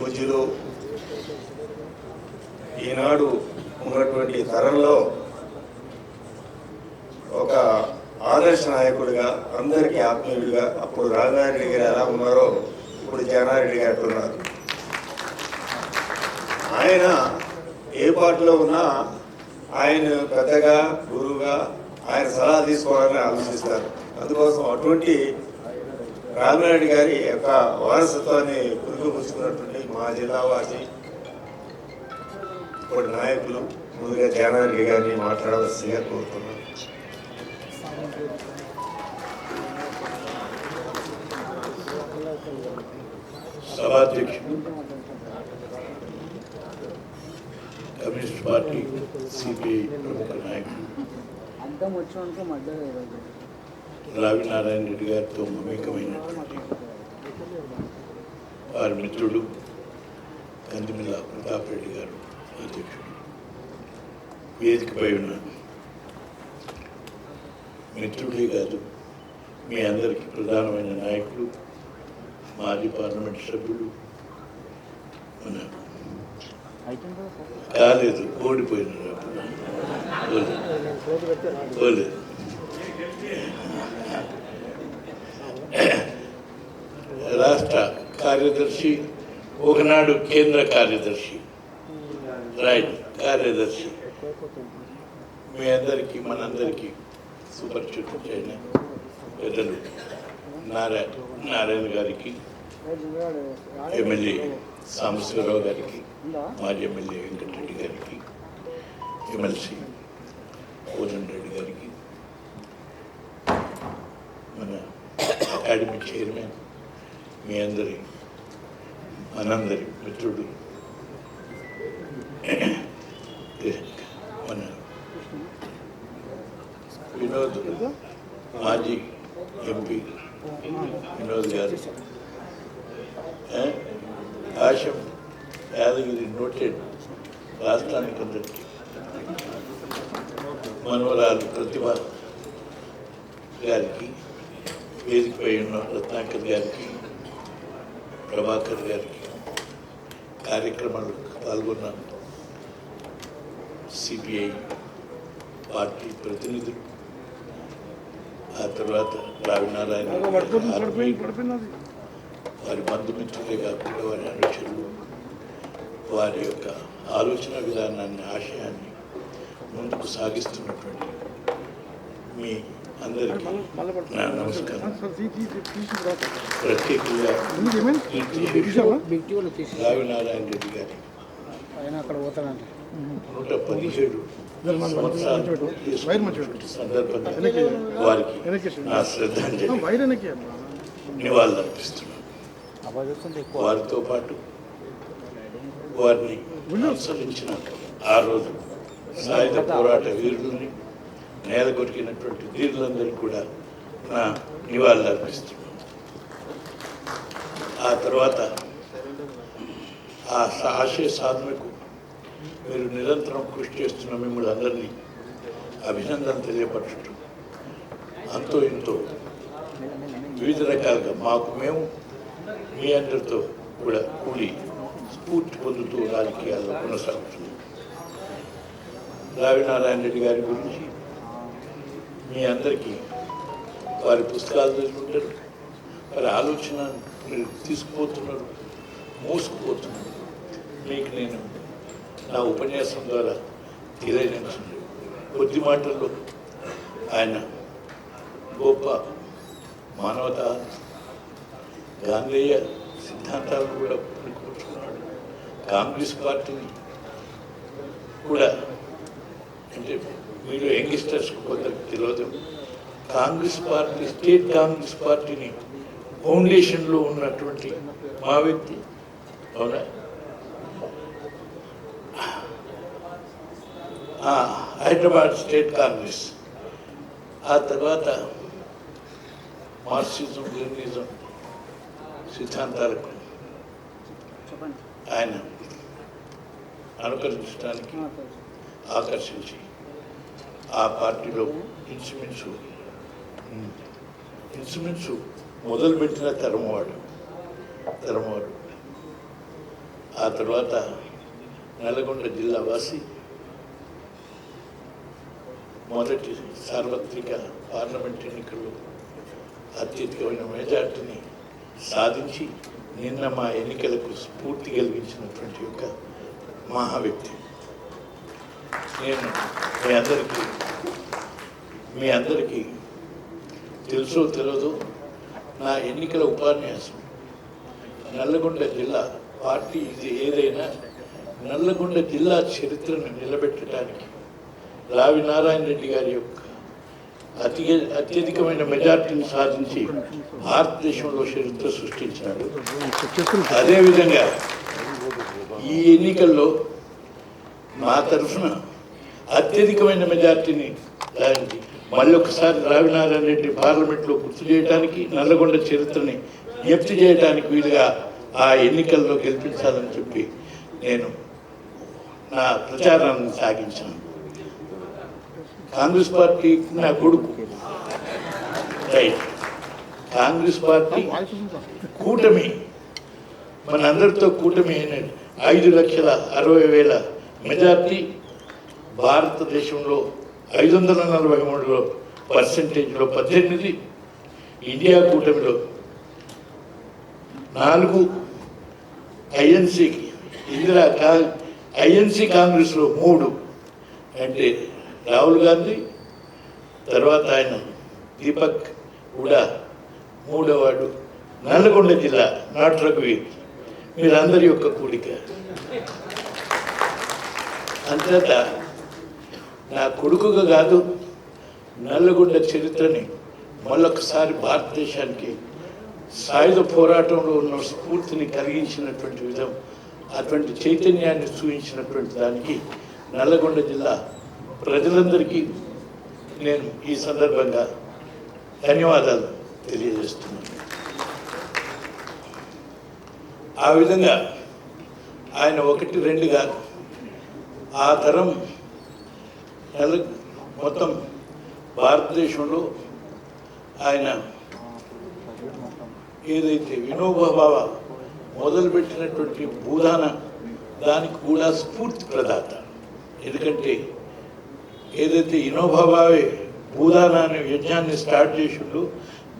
పూజ్యులు ఈనాడు ఉన్నటువంటి తరంలో ఒక ఆదర్శ నాయకుడిగా అందరికీ ఆత్మీయుడిగా అప్పుడు రాజారెడ్డి గారు ఎలా ఉన్నారో ఇప్పుడు జనారెడ్డి గారు ఉన్నారు. ఆయన ఏ పార్టీలో ఉన్నా ఆయన పెద్దగా గురువుగా ఆయన సలహా తీసుకోవాలని ఆలోచిస్తారు. అందుకోసం అటువంటి రామిరెడ్డి గారి యొక్క వారసత్వాన్ని పురుగుపుచ్చుకున్నటువంటి మా జిల్లా వాసి ఇప్పుడు నాయకులు ముందుగా జానారెడ్డి గారిని మాట్లాడవలసిందిగా కోరుతున్నాను. సభాధ్యక్షుడు కమ్యూనిస్ట్ పార్టీ సిపిఐ ప్రముఖ నాయకుడు. అద్దం వచ్చినందుకు మధ్యలో ఈరోజు రావినారాయణ రెడ్డి గారితో మమేకమైనటువంటి వారి మిత్రుడు కందిమిల్ల ప్రతాప్ రెడ్డి గారు అధ్యక్షుడు. వేదికపై ఉన్న మిత్రుడే కాదు మీ అందరికీ ప్రధానమైన నాయకులు మాజీ పార్లమెంట్ సభ్యులు ఉన్నారు కాలేదు ఓడిపోయినారు పోలేదు కార్యదర్శి ఒకనాడు కేంద్ర కార్యదర్శి రైట్ కార్యదర్శి. మీ అందరికీ మనందరికీ సుపరిచితులైన పెద్దలు నారాయణ నారాయణ గారికి ఎమ్మెల్యే సాంబశివరావు గారికి మాజీ ఎమ్మెల్యే వెంకటరెడ్డి గారికి ఎమ్మెల్సీ కోజన్ రెడ్డి గారికి మన అకాడమీ చైర్మన్ మీ అందరి మనందరి మిత్రుడు మన వినోద్ మాజీ ఎంపీ వినోద్ గారు ఏ? ఆశం యాదగిరి నోటెడ్ రాష్ట్రానికి అందరికీ మనవరాలు ప్రతిభ గారికి వేదికపై ఉన్న రత్నాకర్ గారికి ప్రభాకర్ గారికి కార్యక్రమాలు పాల్గొన్న సిపిఐ పార్టీ ప్రతినిధులు ఆ తర్వాత రావినారాయణ వారి బంధుమిత్రులే కాకుండా వారి అనుచరులు వారి యొక్క ఆలోచన విధానాన్ని ఆశయాన్ని ముందుకు సాగిస్తున్నటువంటి మీ అందరికీ నమస్కారం. ప్రత్యేకంగా రెడ్డి గారి. నూట పదిహేడు సందర్భంగా వారికి నా శ్రద్ధాంజలి. నివాళులు అర్పిస్తున్నాను. వారితో పాటు వారిని అనుసరించిన ఆ రోజు సాయుధ పోరాట వీరులని నేల కొరికినటువంటి వీరులందరికీ కూడా నా నివాళులు అర్పిస్తున్నాను ఆ తర్వాత ఆ ఆశయ సాధనకు మీరు నిరంతరం కృషి చేస్తున్న మిమ్మల్ని అందరినీ అభినందన తెలియపరచడం అంతో ఇంతో వివిధ రకాలుగా మాకు మేము మీ అందరితో కూడా కూడి స్ఫూర్తి పొందుతూ రాజకీయాల్లో కొనసాగుతుంది రావినారాయణ రెడ్డి గారి గురించి మీ అందరికీ వారి పుస్తకాలు చదువుకుంటారు వారి ఆలోచన మీరు తీసుకుపోతున్నారు మోసుకుపోతున్నారు. మీకు నేను నా ఉపన్యాసం ద్వారా తెలియజేస్తున్నాను కొద్ది మాటల్లో ఆయన గొప్ప మానవత గాంధేయ సిద్ధాంతాలను కూడా పనికొచ్చుకున్నాడు కాంగ్రెస్ పార్టీని కూడా అంటే మీరు యంగ్స్టర్స్ కొందరికి తెలియదు కాంగ్రెస్ పార్టీ స్టేట్ కాంగ్రెస్ పార్టీని ఫౌండేషన్లో ఉన్నటువంటి మా వ్యక్తి అవునా? Hyderabad state Congress. ఆ తర్వాత మార్క్సిజం లెనినిజం సిద్ధాంతాలకు ఆయన అనుకరించడానికి. ఆకర్షించి ఆ పార్టీలో ఇంచుమించు ఉమ్, మొదలు మొదలుపెట్టిన తరమవాడు తరమవాడు ఆ తర్వాత నల్గొండ జిల్లా వాసి మొదటి సార్వత్రిక పార్లమెంట్ ఎన్నికల్లో అత్యధికమైన మెజార్టీని సాధించి నిన్న మా ఎన్నికలకు స్ఫూర్తి కలిగించినటువంటి ఒక మహా వ్యక్తి. నేను మీ అందరికీ మీ అందరికీ తెలుసో తెలియదు నా ఎన్నికల ఉపన్యాసం. నల్లగొండ జిల్లా పార్టీ ఇది ఏదైనా నల్లగొండ జిల్లా చరిత్రను నిలబెట్టడానికి రావి నారాయణ రెడ్డి గారి యొక్క అతి అత్యధికమైన మెజార్టీని సాధించి భారతదేశంలో చరిత్ర సృష్టించినాడు అదేవిధంగా ఈ ఎన్నికల్లో మా తరఫున అత్యధికమైన మెజార్టీని సాధించి మళ్ళీ ఒకసారి రావినారాయణ రెడ్డి పార్లమెంట్లో గుర్తు చేయడానికి నల్లగొండ చరిత్రని జ్ఞప్తి చేయడానికి వీలుగా ఆ ఎన్నికల్లో గెలిపించాలని చెప్పి నేను నా ప్రచారాన్ని సాగించాను. కాంగ్రెస్ పార్టీ నా కొడుకు. రైట్ కాంగ్రెస్ పార్టీ కూటమి. మనందరితో కూటమి అయిన ఐదు లక్షల అరవై వేల మెజార్టీ భారతదేశంలో ఐదు వందల నలభై మూడులో పర్సెంటేజ్లో పద్దెనిమిది ఇండియా కూటమిలో నాలుగు ఐఎన్సీకి ఇందిరా కా ఐఎన్సి కాంగ్రెస్లో మూడు. అంటే రాహుల్ గాంధీ తర్వాత ఆయన దీపక్ కూడా మూడోవాడు నల్గొండ జిల్లా నాట్ రఘువి మీరందరి యొక్క కూడిక. అంతేత నా కొడుకుగా కాదు నల్లగొండ చరిత్రని మళ్ళొకసారి భారతదేశానికి సాయుధ పోరాటంలో ఉన్న స్ఫూర్తిని కలిగించినటువంటి విధం అటువంటి చైతన్యాన్ని చూపించినటువంటి దానికి నల్లగొండ జిల్లా ప్రజలందరికీ నేను ఈ సందర్భంగా ధన్యవాదాలు తెలియజేస్తున్నాను. ఆ విధంగా ఆయన ఒకటి రెండు కాదు ఆ తరం మొత్తం భారతదేశంలో ఆయన ఏదైతే వినోబావ మొదలుపెట్టినటువంటి భూదాన దానికి కూడా స్ఫూర్తి ప్రదాత. ఎందుకంటే ఏదైతే ఇనోబాబావే భూదాన అనే యజ్ఞాన్ని స్టార్ట్ చేసిండో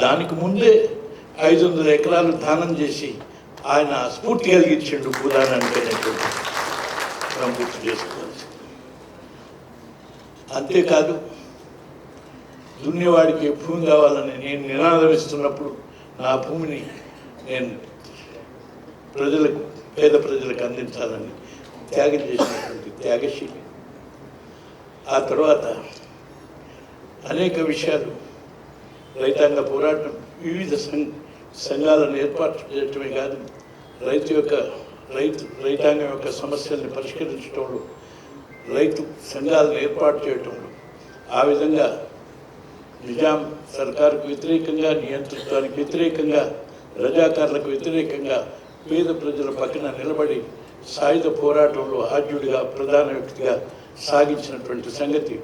దానికి ముందే ఐదు వందల ఎకరాలు దానం చేసి ఆయన స్ఫూర్తి కలిగించిండు భూదానానికి అనేటువంటి మనం గుర్తు చేసుకోవాలి. అంతేకాదు దున్నేవాడికి భూమి కావాలని నేను నినాదం ఇస్తున్నప్పుడు నా భూమిని నేను ప్రజలకు పేద ప్రజలకు అందించాలని త్యాగం చేసినటువంటి త్యాగశీలి. ఆ తర్వాత అనేక విషయాలు రైతాంగ పోరాటం వివిధ సంఘ సంఘాలను ఏర్పాటు చేయటమే కాదు రైతు యొక్క రైతు రైతాంగం యొక్క సమస్యల్ని పరిష్కరించడంలో రైతు సంఘాలను ఏర్పాటు చేయటంలో ఆ విధంగా నిజాం సర్కారుకు వ్యతిరేకంగా నియంతృత్వానికి వ్యతిరేకంగా రజాకారులకు వ్యతిరేకంగా పేద ప్రజల పక్కన నిలబడి సాయుధ పోరాటంలో ఆద్యుడిగా ప్రధాన వ్యక్తిగా సాగించినటువంటి సంగతి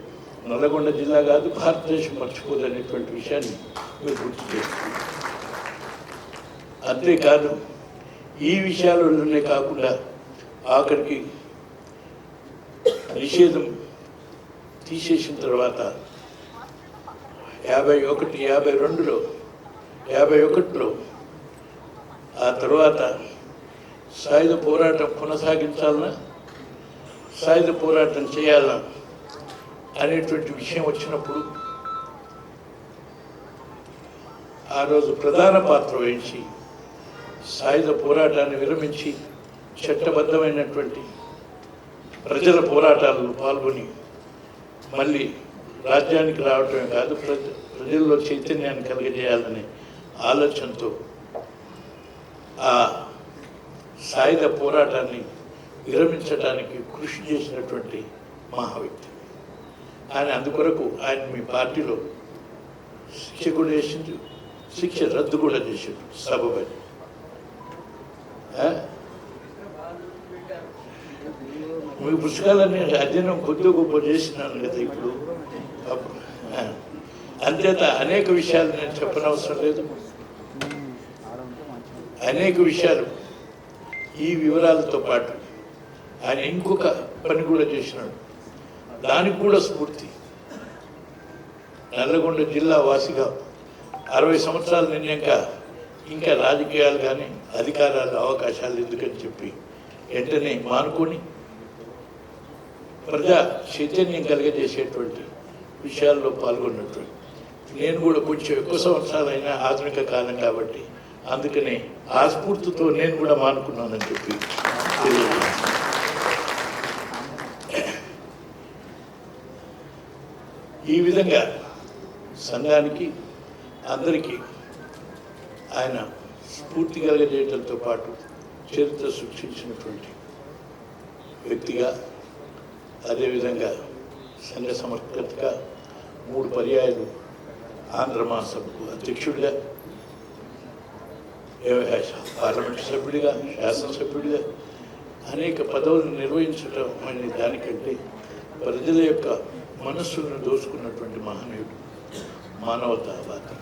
నల్లగొండ జిల్లా కాదు భారతదేశం మర్చిపోదనేటువంటి విషయాన్ని మీరు గుర్తు చేస్తున్నారు అంతేకాదు ఈ విషయాలలోనే కాకుండా ఆఖరికి నిషేధం తీసేసిన తర్వాత యాభై ఒకటి యాభై రెండులో యాభై ఒకటిలో ఆ తర్వాత సాయుధ పోరాటం కొనసాగించాలన్నా సాయుధ పోరాటం చేయాలన్నా అనేటువంటి విషయం వచ్చినప్పుడు ఆ రోజు ప్రధాన పాత్ర వహించి సాయుధ పోరాటాన్ని విరమించి చట్టబద్ధమైనటువంటి ప్రజల పోరాటాలను పాల్గొని మళ్ళీ రాజ్యానికి రావటమే కాదు ప్రజ ప్రజల్లో చైతన్యాన్ని కలిగజేయాలనే ఆలోచనతో ఆ సాయుధ పోరాటాన్ని విరమించడానికి కృషి చేసినటువంటి మహా వ్యక్తి ఆయన అందుకొరకు ఆయన మీ పార్టీలో శిక్ష కూడా చేసిండు శిక్ష రద్దు కూడా చేసిండు సభపడి ఆ? మీ పుస్తకాలన్నీ అధ్యయనం కొద్ది గొప్ప చేసినాను కదా ఇప్పుడు. అంతేత అనేక విషయాలు నేను చెప్పనవసరం లేదు. అనేక విషయాలు ఈ వివరాలతో పాటు ఆయన ఇంకొక పని కూడా చేసినాడు. దానికి కూడా స్ఫూర్తి. నల్లగొండ జిల్లా వాసిగా అరవై సంవత్సరాలు నిన్నాక ఇంకా రాజకీయాలు కానీ అధికారాలు అవకాశాలు ఎందుకని చెప్పి వెంటనే మానుకొని ప్రజా చైతన్యం కలిగజేసేటువంటి విషయాల్లో పాల్గొన్నటువంటి నేను కూడా కొంచెం ఎక్కువ సంవత్సరాలైనా ఆధునిక కాలం కాబట్టి అందుకనే ఆ స్ఫూర్తితో నేను కూడా మానుకున్నానని చెప్పి ఈ విధంగా సంఘానికి అందరికీ ఆయన స్ఫూర్తి కలగజేయడంతో పాటు చరిత్ర సృష్టించినటువంటి వ్యక్తిగా అదేవిధంగా సంఘ సమర్పకతగా మూడు పర్యాయాలు ఆంధ్ర మహాసభకు అధ్యక్షుడిగా ఏ- సభ్యుడిగా శాసనసభ్యుడిగా అనేక పదవులను నిర్వహించడం అనే దానికంటే ప్రజల యొక్క మనస్సులను దోచుకున్నటువంటి మహనీయుడు మానవతావాది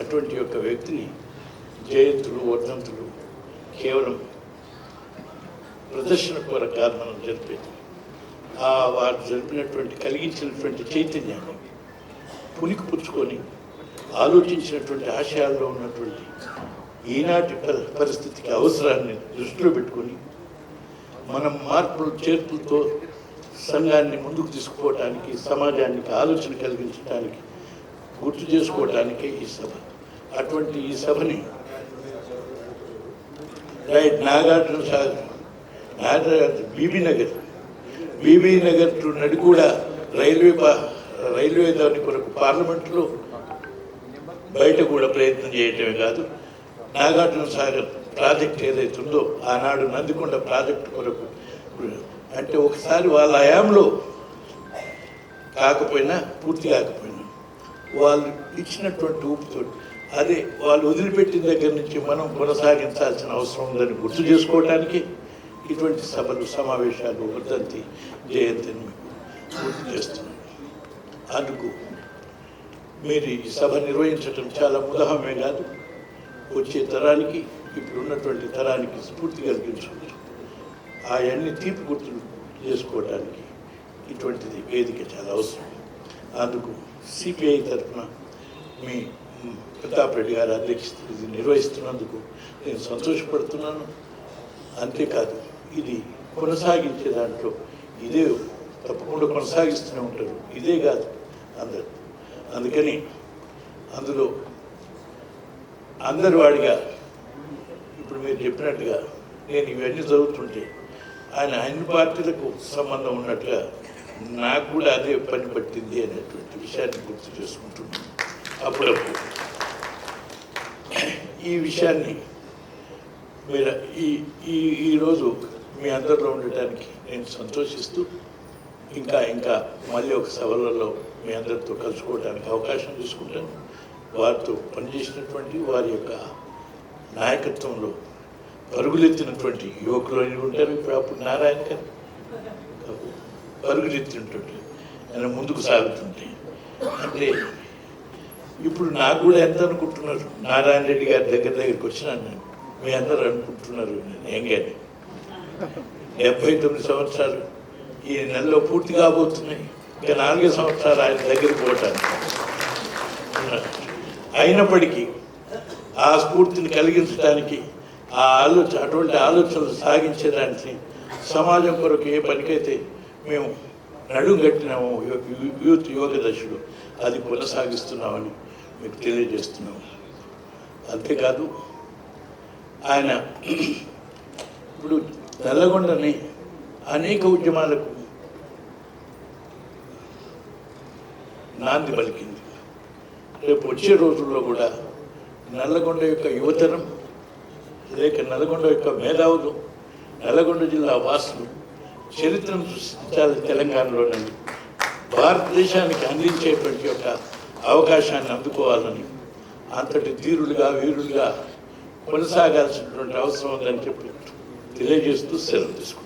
అటువంటి యొక్క వ్యక్తిని జయంతులు వర్ధంతులు కేవలం ప్రదర్శన కొర కారణం మనం జరిపేది. వారు జరిపినటువంటి కలిగించినటువంటి చైతన్యాన్ని పులికి పుచ్చుకొని ఆలోచించినటువంటి ఆశయాల్లో ఉన్నటువంటి ఈనాటి పరిస్థితికి అవసరాన్ని దృష్టిలో పెట్టుకొని మనం మార్పులు చేర్పులతో సంఘాన్ని ముందుకు తీసుకుపోవటానికి సమాజానికి ఆలోచన కలిగించడానికి గుర్తు చేసుకోవటానికే ఈ సభ. అటువంటి ఈ సభని right Nagarjuna Sagar Nagarjuna Bibi Nagar Bibi Nagar to Nadiguda railway పా- రైల్వే దాని కొరకు పార్లమెంట్లో బయట కూడా ప్రయత్నం చేయటమే కాదు. నాగార్జున సాగర్ ప్రాజెక్ట్ ఏదైతే ఉందో ఆనాడు నందికొండ ప్రాజెక్టు కొరకు అంటే ఒకసారి వాళ్ళ హయాంలో కాకపోయినా పూర్తి కాకపోయినా వాళ్ళు ఇచ్చినటువంటి ఊపుతో అదే వాళ్ళు వదిలిపెట్టిన దగ్గర నుంచి మనం కొనసాగించాల్సిన అవసరం ఉందని గుర్తు చేసుకోవడానికి ఇటువంటి సభలు సమావేశాలు వర్ధంతి జయంతిని మీకు గుర్తు చేస్తున్నాను అందుకు మీరు ఈ సభ నిర్వహించడం చాలా ఉదాహరణమే కాదు. వచ్చే తరానికి ఇప్పుడు ఉన్నటువంటి తరానికి స్ఫూర్తి కలిగించవచ్చు. అవన్నీ తీపి గుర్తులు చేసుకోవడానికి ఇటువంటిది వేదిక చాలా అవసరం. అందుకు సిపిఐ తరఫున మీ ప్రతాప్ రెడ్డి గారు అధ్యక్షత నిర్వహిస్తున్నందుకు నేను సంతోషపడుతున్నాను. అంతేకాదు ఇది కొనసాగించే దాంట్లో ఇదే తప్పకుండా కొనసాగిస్తూనే ఉంటారు. ఇదే కాదు అందరు. అందుకని అందులో అందరి వాడిగా ఇప్పుడు మీరు చెప్పినట్టుగా నేను ఇవన్నీ చదువుతుంటే ఆయన అన్ని పార్టీలకు సంబంధం ఉన్నట్టుగా నాకు కూడా అదే పని పట్టింది అనేటువంటి విషయాన్ని గుర్తు చేసుకుంటున్నాను. అప్పుడప్పుడు ఈ విషయాన్ని మీరు ఈ ఈ ఈరోజు మీ అందరిలో ఉండటానికి నేను సంతోషిస్తూ ఇంకా ఇంకా మళ్ళీ ఒక సభలలో మీ అందరితో కలుసుకోవడానికి అవకాశం తీసుకుంటాను. వారితో పనిచేసినటువంటి వారి యొక్క నాయకత్వంలో పరుగులెత్తినటువంటి యువకులు అని ఉంటారు? ఇప్పుడు అప్పుడు నారాయణ గారు. పరుగులెత్తినటువంటి నేను ముందుకు సాగుతుంటే. అంటే ఇప్పుడు నాకు కూడా ఎంత అనుకుంటున్నారు? నారాయణ రెడ్డి గారి దగ్గర దగ్గరికి వచ్చినాను నేను మీ అందరూ అనుకుంటున్నారు నేను ఏం కానీ డెబ్బై తొమ్మిది సంవత్సరాలు. ఈ నెలలో పూర్తి కాబోతున్నాయి. ఇంకా నాలుగు సంవత్సరాలు ఆయన దగ్గరికి పోవటానికి. అయినప్పటికీ ఆ స్ఫూర్తిని కలిగించడానికి ఆ ఆలోచన అటువంటి ఆలోచనలు సాగించడానికి సమాజం కొరకు ఏ పనికైతే మేము నడుం కట్టినామో యూత్ యోగ దశలో అది కొనసాగిస్తున్నామని మీకు తెలియజేస్తున్నాము అంతేకాదు ఆయన ఇప్పుడు నల్లగొండని అనేక ఉద్యమాలకు నాంది పలికింది. రేపు వచ్చే రోజుల్లో కూడా నల్లగొండ యొక్క యువతరం లేక నల్గొండ యొక్క మేధావులు నల్లగొండ జిల్లా వాసులు చరిత్రను సృష్టించాలి తెలంగాణలోనని భారతదేశానికి అందించేటువంటి యొక్క అవకాశాన్ని అందుకోవాలని అంతటి ధీరులుగా వీరులుగా కొనసాగాల్సినటువంటి అవసరం ఉందని చెప్పారు religiously self-described.